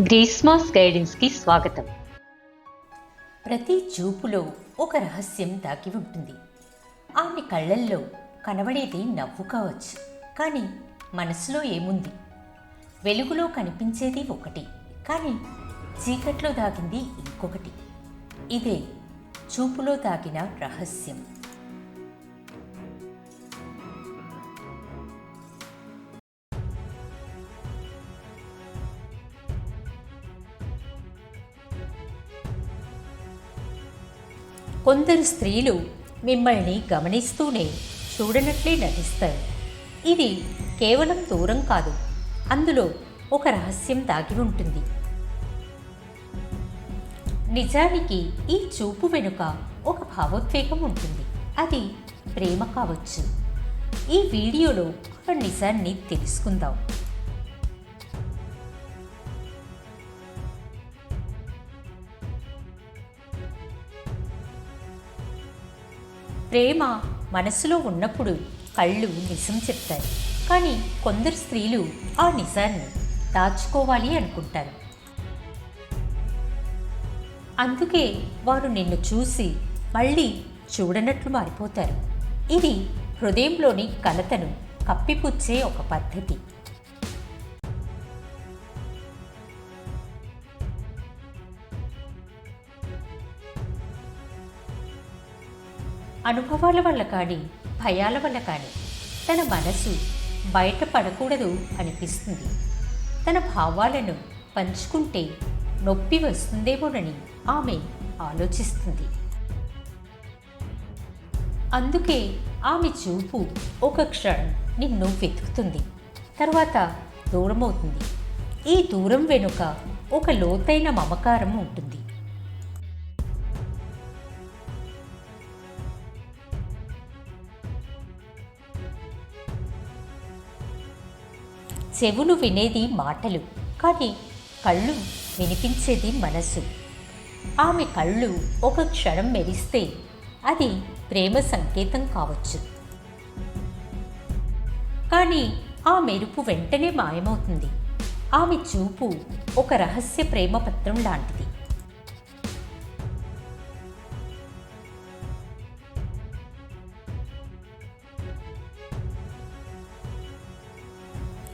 గ్రీస్మాస్ గైడెన్స్కి స్వాగతం. ప్రతి చూపులో ఒక రహస్యం దాగి ఉంటుంది. ఆమె కళ్ళల్లో కనబడేది నవ్వు కావచ్చు కానీ మనసులో ఏముంది? వెలుగులో కనిపించేది ఒకటి కానీ చీకట్లో దాగింది ఇంకొకటి. ఇదే చూపులో దాగిన రహస్యం. కొందరు స్త్రీలు మిమ్మల్ని గమనిస్తూనే చూడనట్లే నటిస్తారు. ఇది కేవలం దూరం కాదు అందులో ఒక రహస్యం దాగి ఉంటుంది. నిజానికి ఈ చూపు వెనుక ఒక భావోద్వేగం ఉంటుంది. అది ప్రేమ కావచ్చు. ఈ వీడియోలో ఒక నిజాన్ని తెలుసుకుందాం. ప్రేమ మనసులో ఉన్నప్పుడు కళ్ళు నిజం చెప్తాయి. కానీ కొందరు స్త్రీలు ఆ నిజాన్ని దాచుకోవాలి అనుకుంటారు. అందుకే వారు నిన్ను చూసి మళ్ళీ చూడనట్లు మారిపోతారు. ఇది హృదయంలోని కలతను కప్పిపుచ్చే ఒక పద్ధతి. అనుభవాల వల్ల కానీ భయాల వల్ల కానీ తన మనసు బయటపడకూడదు అనిపిస్తుంది. తన భావాలను పంచుకుంటే నొప్పి వస్తుందేమోనని ఆమె ఆలోచిస్తుంది. అందుకే ఆమె చూపు ఒక క్షణం నిన్ను వెతుకుతుంది. తర్వాత దూరమవుతుంది. ఈ దూరం వెనుక ఒక లోతైన మమకారం ఉంటుంది. చెవులు వినేది మాటలు కానీ కళ్ళు వినిపించేది మనసు. ఆమె కళ్ళు ఒక క్షణం మెరిస్తే అది ప్రేమ సంకేతం కావచ్చు. కానీ ఆ మెరుపు వెంటనే మాయమవుతుంది. ఆమె చూపు ఒక రహస్య ప్రేమ పత్రం లాంటిది.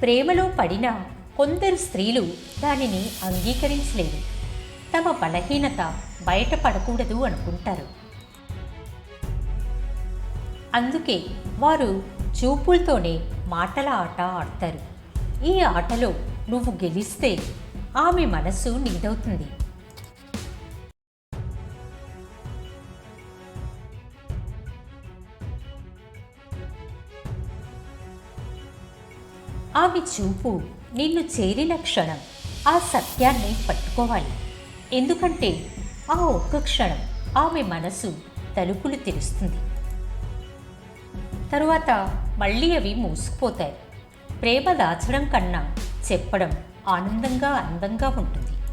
ప్రేమలో పడిన కొందరు స్త్రీలు దానిని అంగీకరించలేరు తమ బలహీనత బయటపడకూడదు అనుకుంటారు. అందుకే వారు చూపులతోనే మాటల ఆట ఆడతారు. ఈ ఆటలో నువ్వు గెలిస్తే ఆమె మనసు నీదవుతుంది. ఆమె చూపు నిన్ను చేరిన క్షణం. ఆ సత్యాన్ని పట్టుకోవాలి. ఎందుకంటే ఆ ఒక్క క్షణం ఆమె మనసు తలుపులు తెరుస్తుంది. తరువాత మళ్ళీ అవి మూసుకుపోతాయి. ప్రేమ దాచడం కన్నా చెప్పడం ఆనందంగా అందంగా ఉంటుంది.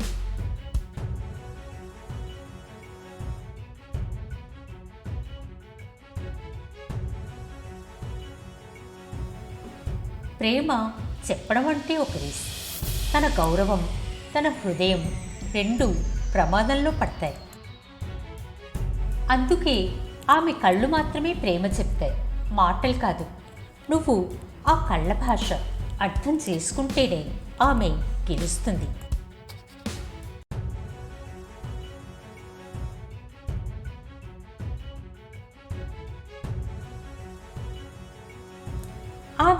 ప్రేమ చెప్పడం అంటే ఒక రేస్. తన గౌరవం తన హృదయం రెండు ప్రమాదంలో పడతాయి. అందుకే ఆమె కళ్ళు మాత్రమే ప్రేమ చెప్తాయి. మాటలు కాదు. నువ్వు ఆ కళ్ళ భాష అర్థం చేసుకుంటేనే ఆమె గెలుస్తుంది.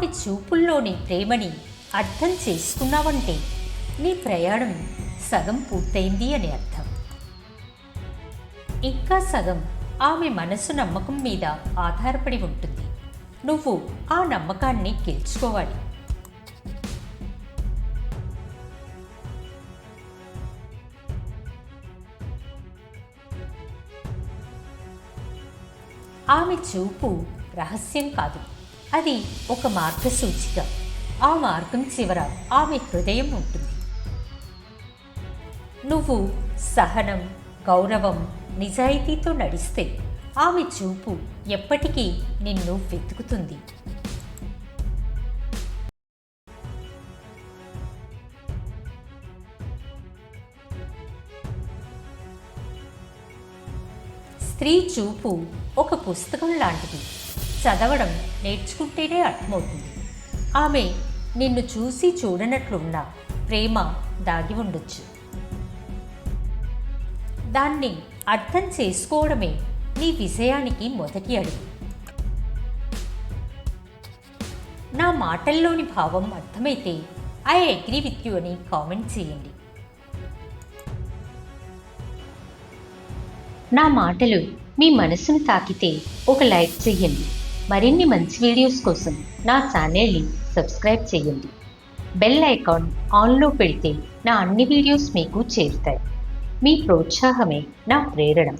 ఆమె చూపుల్లోని ప్రేమని అర్థం చేసుకున్నావంటే నీ ప్రయాణం సగం పూర్తయింది అని అర్థం. ఇంకా సగం ఆమె మనసు నమ్మకం మీద ఆధారపడి ఉంటుంది. నువ్వు ఆ నమ్మకాన్ని గెలుచుకోవాలి. ఆమె చూపు రహస్యం కాదు. అది ఒక మార్గ సూచిక ఆ మార్గం చివర ఆమె హృదయం ఉంటుంది. నువ్వు సహనం గౌరవం నిజాయితీతో నడిస్తే ఆమె చూపు ఎప్పటికీ నిన్ను వెతుకుతుంది. స్త్రీ చూపు ఒక పుస్తకం లాంటిది. చదవడం నేర్చుకుంటేనే అర్థమవుతుంది. ఆమె నిన్ను చూసి చూడనట్లున్న ప్రేమ దాగి ఉండొచ్చు. దాన్ని అర్థం చేసుకోవడమే నీ విజయానికి మొదటి అడుగు. నా మాటల్లోని భావం అర్థమైతే ఐ అగ్రీ విత్ యూ అని కామెంట్ చేయండి. నా మాటలు మీ మనసును తాకితే ఒక లైక్ చేయండి. మరిన్ని మంచి వీడియోస్ కోసం నా ఛానల్ని సబ్స్క్రైబ్ చేయండి. బెల్ ఐకాన్ ఆన్లో పెడితే నా అన్ని వీడియోస్ మీకు చేరుతాయి. మీ ప్రోత్సాహమే నా ప్రేరణ.